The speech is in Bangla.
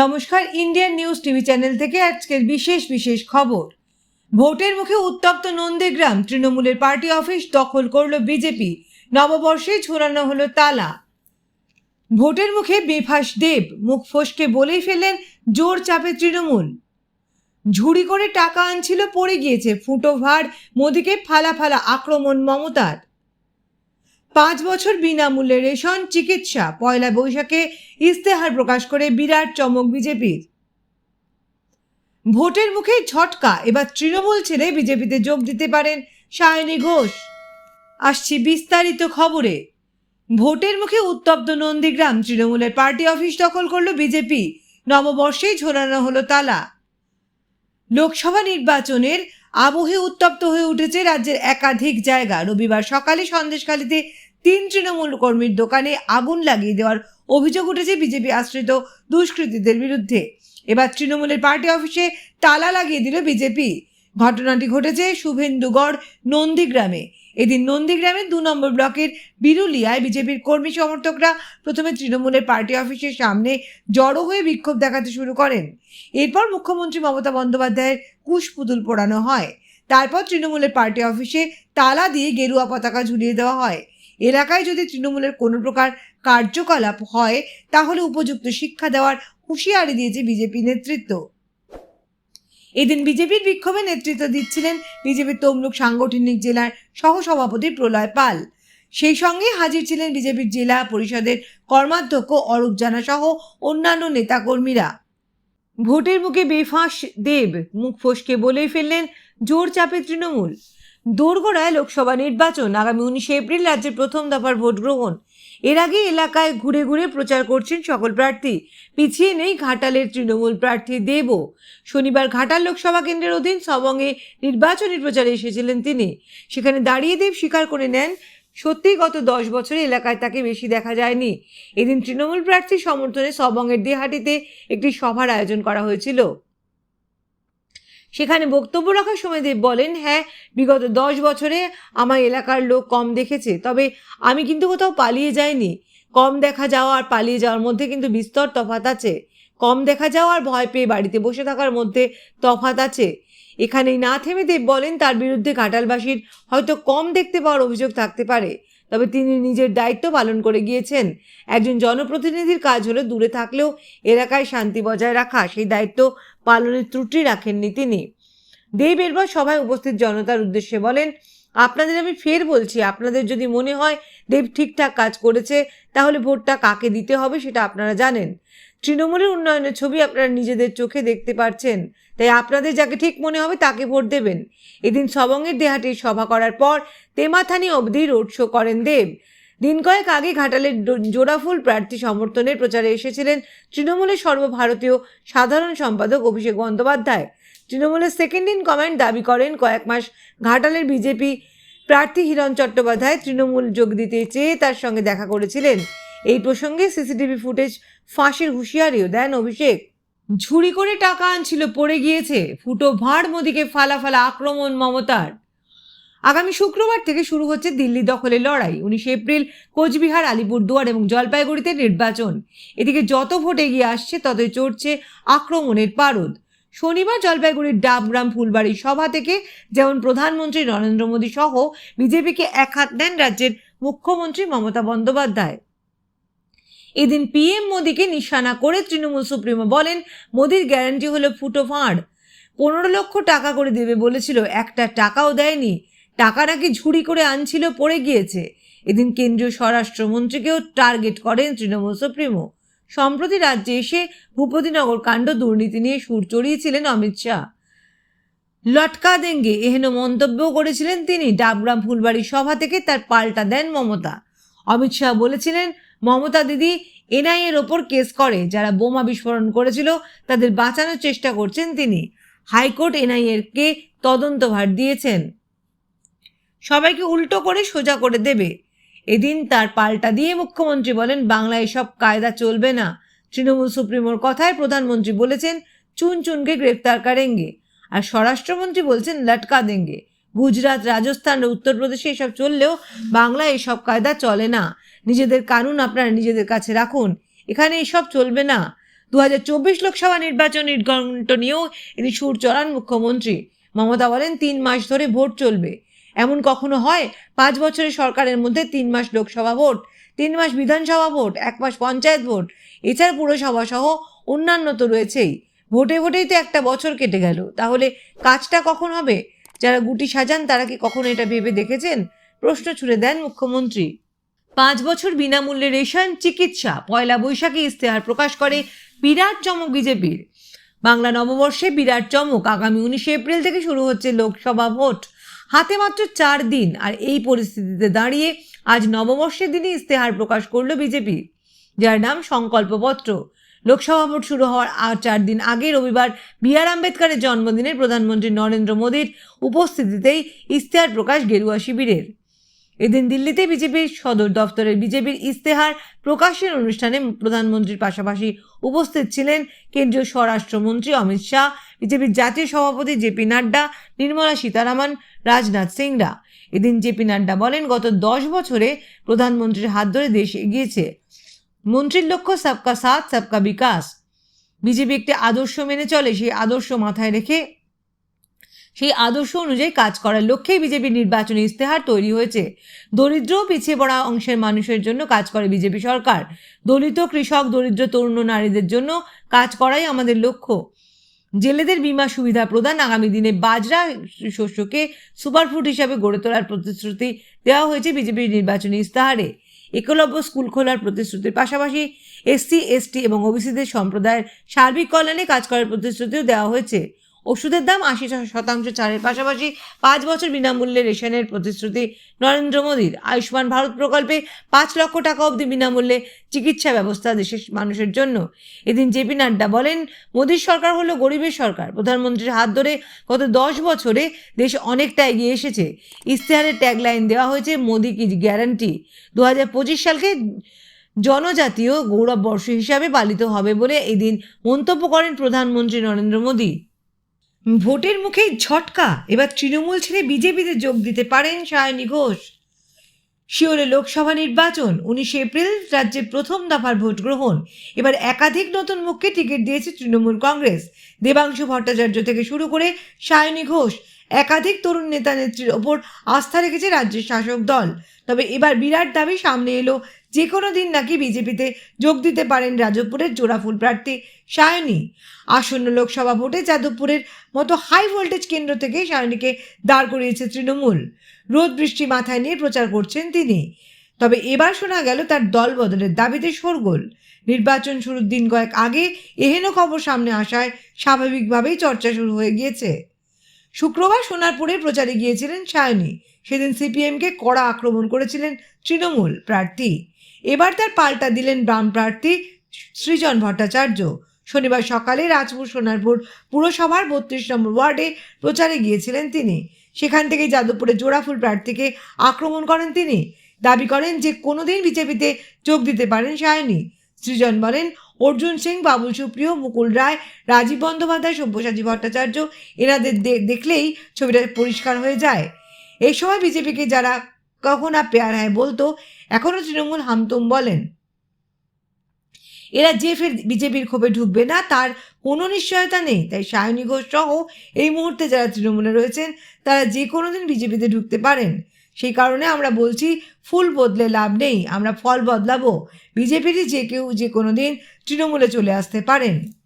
নমস্কার ইন্ডিয়ান নিউজ টিভি চ্যানেল থেকে আজকের বিশেষ বিশেষ খবর। ভোটের মুখে উত্তপ্ত নন্দীগ্রাম, তৃণমূলের পার্টি অফিস দখল করল বিজেপি, নববর্ষে ঝোরানো হলো তালা। ভোটের মুখে বেফাস দেব, মুখ ফসকে বলেই ফেললেন জোর চাপে তৃণমূল। ঝুড়ি করে টাকা আনছিল পড়ে গিয়েছে, ফুটো ভার মোদিকে ফালা ফালা আক্রমণ মমতার। পাঁচ বছর বিনামূল্যে রেশন চিকিৎসা, পয়লা বৈশাখে ইস্তেহার প্রকাশ করে বিরাট চমক বিজেপির। ভোটের মুখে ঝটকা এবার তৃণমূল ছেড়ে বিজেপিতে যোগ দিতে পারেন সায়নী ঘোষ। আসছি বিস্তারিত খবরে। ভোটের মুখে উত্তপ্ত নন্দীগ্রাম, তৃণমূলের পার্টি অফিস দখল করল বিজেপি। নববর্ষেই ঝোলানো হলো তালা। লোকসভা নির্বাচনের আবহে উত্তপ্ত হয়ে উঠেছে রাজ্যের একাধিক জায়গা। রবিবার সকালে সন্দেশখালীতে তিন তৃণমূল কর্মীর দোকানে আগুন লাগিয়ে দেওয়ার অভিযোগ উঠেছে বিজেপি আশ্রিত দুষ্কৃতীদের বিরুদ্ধে। এবার তৃণমূলের পার্টি অফিসে তালা লাগিয়ে দিল বিজেপি। ঘটনাটি ঘটেছে শুভেন্দুগড় নন্দীগ্রামে। এদিন নন্দীগ্রামের দু নম্বর ব্লকের বিরুলিয়ায় বিজেপির কর্মী সমর্থকরা প্রথমে তৃণমূলের পার্টি অফিসের সামনে জড়ো হয়ে বিক্ষোভ দেখাতে শুরু করেন। এরপর মুখ্যমন্ত্রী মমতা বন্দ্যোপাধ্যায়ের কুশপুতুল পোড়ানো হয়। তারপর তৃণমূলের পার্টি অফিসে তালা দিয়ে গেরুয়া পতাকা ঝুলিয়ে দেওয়া হয়। এলাকায় যদি তৃণমূলের কোনো প্রকার কার্যকলাপ হয়, তাহলে উপযুক্ত শিক্ষা দেওয়ার হুঁশিয়ারি দিয়েছে বিজেপি নেতৃত্ব। এদিন বিজেপির বিক্ষোভে নেতৃত্ব দিচ্ছিলেন বিজেপির তমলুক সাংগঠনিক জেলার সহসভাপতি প্রলয় পাল। সেই সঙ্গে হাজির ছিলেন বিজেপির জেলা পরিষদের কর্মাধ্যক্ষ অরূপ জানা সহ অন্যান্য নেতাকর্মীরা। ভোটের মুখে বেফাঁস দেব, মুখ ফসকে বলেই ফেললেন জোর চাপে তৃণমূল। দোরগোড়ায় লোকসভা নির্বাচন। আগামী উনিশে এপ্রিল রাজ্যের প্রথম দফার ভোট গ্রহণ। এর আগে এলাকায় ঘুরে ঘুরে প্রচার করছেন সকল প্রার্থী। পিছিয়ে নেই ঘাটালের তৃণমূল প্রার্থী দেব। শনিবার ঘাটাল লোকসভা কেন্দ্রের অধীন সবঙ্গে নির্বাচনী প্রচারে এসেছিলেন তিনি। সেখানে দাঁড়িয়ে দেব স্বীকার করে নেন সত্যিই গত দশ বছরে এলাকায় তাকে বেশি দেখা যায়নি। এদিন তৃণমূল প্রার্থী সমর্থনে সবঙ্গের দেহাটিতে একটি সভার আয়োজন করা হয়েছিল। সেখানে বক্তব্য রাখার সময় দেব বলেন হ্যাঁ বিগত দশ বছরে আমার এলাকার লোক কম দেখেছে, তবে আমি কিন্তু কোথাও পালিয়ে যাইনি। কম দেখা যাওয়া আর পালিয়ে যাওয়ার মধ্যে কিন্তু বিস্তর তফাত আছে। কম দেখা যাওয়া আর ভয় পেয়ে বাড়িতে বসে থাকার মধ্যে তফাত আছে। এখানেই না থেমে দেব বলেন, তার বিরুদ্ধে ঘাটালবাসীর হয়তো কম দেখতে পাওয়ার অভিযোগ থাকতে পারে। তবে তিনি নিজের দায়িত্ব পালন করে গিয়েছেন। একজন জনপ্রতিনিধির কাজ হলো দূরে থাকলেও এলাকায় শান্তি বজায় রাখা, সেই দায়িত্ব পালনের ত্রুটি রাখেননি তিনি। দেব এরপর সভায় উপস্থিত জনতার উদ্দেশ্যে বলেন, আপনাদের আমি ফের বলছি, আপনাদের যদি মনে হয় দেব ঠিকঠাক কাজ করেছে, তাহলে ভোটটা কাকে দিতে হবে সেটা আপনারা জানেন। তৃণমূলের উন্নয়নের ছবি আপনারা নিজেদের চোখে দেখতে পারছেন। তাই আপনাদের যাকে ঠিক মনে হবে তাকে ভোট দেবেন। এদিন সবঙ্গের দেহাটির সভা করার পর তেমাথানি অবধি রোড শো করেন দেব। দিন কয়েক আগে ঘাটালের জোড়াফুল প্রার্থী সমর্থনের প্রচারে এসেছিলেন তৃণমূলের সর্বভারতীয় সাধারণ সম্পাদক অভিষেক বন্দ্যোপাধ্যায়। তৃণমূলের সেকেন্ড ইন কমান্ড দাবি করেন, কয়েক মাস ঘাটালের বিজেপি প্রার্থী হিরণ চট্টোপাধ্যায় তৃণমূল যোগ দিতে চেয়ে তার সঙ্গে দেখা করেছিলেন। এই প্রসঙ্গে সিসিটিভি ফুটেজ ফাঁসির হুঁশিয়ারিও দেন অভিষেক। ঝুড়ি করে টাকা আনছিল, পড়ে গিয়েছে। ফুটো ভাঁড় মোদিকে ফালা ফালা আক্রমণ মমতার। আগামী শুক্রবার থেকে শুরু হচ্ছে দিল্লি দখলের লড়াই। উনিশে এপ্রিল কোচবিহার, আলিপুরদুয়ার এবং জলপাইগুড়িতে নির্বাচন। এদিকে যত ভোট এগিয়ে আসছে, ততই চড়ছে আক্রমণের পারদ। শনিবার জলপাইগুড়ির ডাবগ্রাম ফুলবাড়ি সভা থেকে যেমন প্রধানমন্ত্রী নরেন্দ্র মোদী সহ বিজেপিকে এক হাত নেন রাজ্যের মুখ্যমন্ত্রী মমতা বন্দ্যোপাধ্যায়। এদিন পিএম মোদীকে নিশানা করে তৃণমূল সুপ্রিমো বলেন, মোদীর গ্যারান্টি হলো ফুটো ফাঁড়। পনেরো লক্ষ টাকা করে দেবে বলেছিল, একটা টাকাও দেয়নি। টাকা নাকি ঝুড়ি করে আনছিল, পড়ে গিয়েছে। এদিন কেন্দ্রীয় স্বরাষ্ট্রমন্ত্রীকেও টার্গেট করেন তৃণমূল সুপ্রিমো। সম্প্রতি রাজ্যে এসে ভূপতিনগর কাণ্ড দুর্নীতি নিয়ে সুর চড়িয়েছিলেন অমিত শাহ। লটকা দেঙ্গে এহেন মন্তব্যও করেছিলেন তিনি। ডাবগ্রাম ফুলবাড়ি সভা থেকে তার পাল্টা দেন মমতা। অমিত শাহ বলেছিলেন মমতা দিদি এনআইএর ওপর কেস করে, যারা বোমা বিস্ফোরণ করেছিল, তাদের বাঁচানোর চেষ্টা করছেন তিনি। হাইকোর্ট এনআইএরকে তদন্তভার দিয়েছেন। সবাইকে উল্টো করে সোজা করে দেবে। এদিন তার পাল্টা দিয়ে মুখ্যমন্ত্রী বলেন, বাংলায় এসব কায়দা চলবে না। তৃণমূল সুপ্রিমোর কথায় প্রধানমন্ত্রী বলেছেন, চুন চুনকে গ্রেপ্তার করেঙ্গে। আর স্বরাষ্ট্রমন্ত্রী বলছেন, লটকা দেঙ্গে। গুজরাট, রাজস্থান ও উত্তরপ্রদেশে এসব চললেও বাংলায় এসব কায়দা চলে না। নিজেদের কানুন আপনারা নিজেদের কাছে রাখুন। এখানে এসব চলবে না। দু হাজার চব্বিশ লোকসভা নির্বাচন নির্ঘণ্ট নিয়েও এটি সুর চড়ান মুখ্যমন্ত্রী। মমতা বলেন, তিন মাস ধরে ভোট চলবে। এমন কখনো হয়? পাঁচ বছরের সরকারের মধ্যে তিন মাস লোকসভা ভোট, তিন মাস বিধানসভা ভোট, এক মাস পঞ্চায়েত ভোট। এছাড়া পুরসভা সহ অন্যান্য তো রয়েছেই। ভোটে ভোটেই তো একটা বছর কেটে গেল। তাহলে কাজটা কখন হবে? যারা গুটি সাজান, তারা কি কখনো এটা ভেবে দেখেছেন? প্রশ্ন ছুড়ে দেন মুখ্যমন্ত্রী। পাঁচ বছর বিনামূল্যে রেশন চিকিৎসা, পয়লা বৈশাখে ইস্তেহার প্রকাশ করে বিরাট চমক বিজেপির। বাংলা নববর্ষে বিরাট চমক, আগামী উনিশে এপ্রিল থেকে শুরু হচ্ছে লোকসভা ভোট। হাতে মাত্র চার দিন, আর এই পরিস্থিতিতে দাঁড়িয়ে আজ নববর্ষের দিনে ইস্তেহার প্রকাশ করল বিজেপি। যার নাম সংকল্পপত্র। লোকসভা ভোট শুরু হওয়ার আর চার দিন আগে রবিবার বি আর আম্বেদকরের জন্মদিনে প্রধানমন্ত্রী নরেন্দ্র মোদীর উপস্থিতিতেই ইস্তেহার প্রকাশ গেরুয়া শিবিরের। এদিন দিল্লিতে বিজেপির সদর দফতরের বিজেপির ইস্তেহার প্রকাশের অনুষ্ঠানে প্রধানমন্ত্রীর পাশাপাশি উপস্থিত ছিলেন কেন্দ্রীয় স্বরাষ্ট্রমন্ত্রী অমিত শাহ, বিজেপির জাতীয় সভাপতি জেপি নাড্ডা, নির্মলা সীতারামন, রাজনাথ সিংরা। এদিন জেপি নাড্ডা বলেন, গত দশ বছরে প্রধানমন্ত্রীর হাত ধরে দেশ এগিয়েছে। মন্ত্রীর লক্ষ্য সবকা সাথ, সবকা বিকাশ। বিজেপি একটি আদর্শ মেনে চলে, সেই আদর্শ মাথায় রেখে সেই আদর্শ অনুযায়ী কাজ করার লক্ষ্যেই বিজেপির নির্বাচনী ইস্তেহার তৈরি হয়েছে। দরিদ্র, পিছিয়ে পড়া অংশের মানুষের জন্য কাজ করে বিজেপি সরকার। দলিত কৃষক, দরিদ্র তরুণ নারীদের জন্য কাজ করাই আমাদের লক্ষ্য। জেলেদের বীমা সুবিধা প্রদান আগামী দিনে বাজরা শস্যকে সুপারফুড হিসাবে গড়ে তোলার প্রতিশ্রুতি দেওয়া হয়েছে বিজেপির নির্বাচনী ইস্তাহারে একলব্য স্কুল খোলার প্রতিশ্রুতির পাশাপাশি এসসি, এসটি এবং ওবিসিদের সম্প্রদায়ের সার্বিক কল্যাণে কাজ করার প্রতিশ্রুতিও দেওয়া হয়েছে। ওষুধের দাম আশি শতাংশ ছাড়ের পাশাপাশি পাঁচ বছর বিনামূল্যে রেশনের প্রতিশ্রুতি নরেন্দ্র মোদীর। আয়ুষ্মান ভারত প্রকল্পে পাঁচ লক্ষ টাকা অবধি বিনামূল্যে চিকিৎসা ব্যবস্থা দেশের মানুষের জন্য। এদিন জেপি নাড্ডা বলেন, মোদীর সরকার হলো গরিবের সরকার। প্রধানমন্ত্রীর হাত ধরে গত দশ বছরে দেশ অনেকটা এগিয়ে এসেছে। ইশতেহারের ট্যাগলাইন দেওয়া হয়েছে, মোদি কি গ্যারান্টি দু হাজার পঁচিশ সালকে জনজাতীয় গৌরব বর্ষ হিসাবে পালিত হবে বলে এদিন মন্তব্য করেন প্রধানমন্ত্রী নরেন্দ্র মোদী। ভোটের মুখেই ঝটকা। এবার তৃণমূল ছেড়ে বিজেপিতে যোগ দিতে পারেন সায়নী ঘোষ। শিওরে লোকসভা নির্বাচন, উনিশে এপ্রিল রাজ্যে প্রথম দফার ভোট গ্রহণ। এবার একাধিক নতুন মুখকে টিকিট দিয়েছে তৃণমূল কংগ্রেস। দেবাংশু ভট্টাচার্য থেকে শুরু করে সায়নী ঘোষ, একাধিক তরুণ নেতা নেত্রীর ওপর আস্থা রেখেছে রাজ্যের শাসক দল। তবে এবার বিরাট দাবি সামনে এলো যে কোনো দিন নাকি বিজেপিতে যোগ দিতে পারেন রাজপুরের জোড়াফুল প্রার্থী সায়নী। আসন্ন লোকসভা ভোটে যাদবপুরের মতো হাই ভোল্টেজ কেন্দ্র থেকে সায়নীকে দাঁড় করিয়েছে তৃণমূল। রোদ বৃষ্টি মাথায় নিয়ে প্রচার করছেন তিনি। তবে এবার শোনা গেল তার দল বদলের দাবিতে শোরগোল। নির্বাচন শুরুর দিন কয়েক আগে এহেন খবর সামনে আসায় স্বাভাবিকভাবেই চর্চা শুরু হয়ে গিয়েছে। শুক্রবার সোনারপুরে প্রচারে গিয়েছিলেন সায়নী। সেদিন সিপিএমকে কড়া আক্রমণ করেছিলেন তৃণমূল প্রার্থী। এবার তার পাল্টা দিলেন বাম প্রার্থী সৃজন ভট্টাচার্য। শনিবার সকালে রাজপুর সোনারপুর পুরসভার বত্রিশ নম্বর ওয়ার্ডে প্রচারে গিয়েছিলেন তিনি। সেখান থেকে যাদবপুরে জোড়াফুল প্রার্থীকে আক্রমণ করেন তিনি। দাবি করেন যে কোনোদিন বিজেপিতে যোগ দিতে পারেন সায়নী। সৃজন বলেন, অর্জুন সিং, বাবুল সুপ্রিয়, মুকুল রায়, রাজীব বন্দ্যোপাধ্যায়, সব্যসাচী ভট্টাচার্য, এনাদের দেখলেই ছবিটা পরিষ্কার হয়ে যায়। এই সময় বিজেপিকে যারা কখন আর পেয়ার হ্যায় বলতো এখনও তৃণমূল হামতুম বলেন। এরা যে ফের বিজেপির ক্ষোভে ঢুকবে না, তার কোনো নিশ্চয়তা নেই। তাই সায়নী ঘোষ সহ এই মুহূর্তে যারা তৃণমূলে রয়েছেন, তারা যে কোনো দিন বিজেপিতে ঢুকতে পারেন। সেই কারণে আমরা বলছি, ফুল বদলে লাভ নেই, আমরা ফল বদলাবো। বিজেপিরই যে কেউ যে কোনো দিন তৃণমূলে চলে আসতে পারেন।